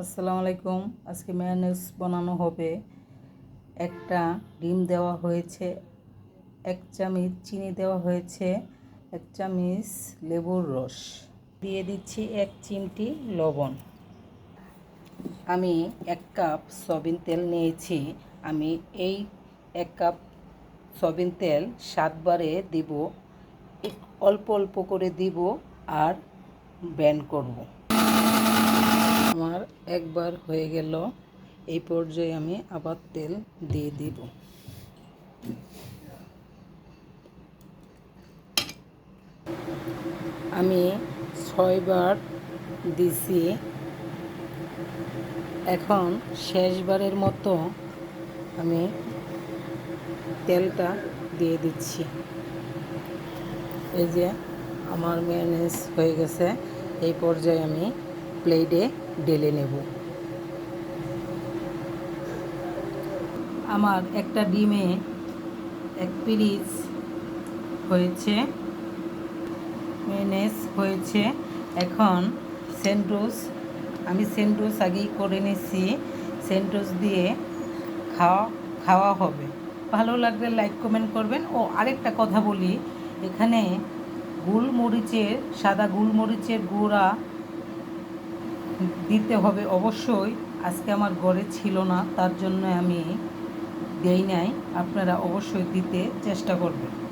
আসসালামু আলাইকুম। আজকে ম্যানেজ বানানো হবে। একটা ডিম দেওয়া হয়েছে, এক চামচ চিনি দেওয়া হয়েছে, এক চামচ লেবুর রস। দিয়ে দিচ্ছি এক চিমটি লবণ। আমি এক কাপ সয়াবিন তেল নিয়েছি। আমি এই এক কাপ সয়াবিন তেল সাতবারে দিব। অল্প অল্প করে দিব আর ব্যান করব। আমার একবার হয়ে গেল, এই পর্যায়ে আমি আবার তেল দিয়ে দিব। আমি ছয়বার দিছি। এখন শেষবারের মতো আমি তেলটা দিয়ে দিচ্ছি। এই যে আমার ম্যানেজ হয়ে গেছে, এই পর্যায়ে আমি প্লেটে ঢেলে নেব। আমার একটা ডিমে এক পিরিচ হয়েছে মেনেস হয়েছে। এখন সেন্টোস আমি সেন্টোস আগেই করে নিছি সেন্টোস দিয়ে খাওয়া খাওয়া হবে। ভালো লাগলে লাইক কমেন্ট করবেন। ও, আরেকটা কথা বলি। এখানে গোলমরিচের, সাদা গোলমরিচের গুঁড়া দিতে হবে অবশ্যই। আজকে আমার ঘরে ছিল না, তার জন্য আমি দেই নাই। আপনারা অবশ্যই দিতে চেষ্টা করবেন।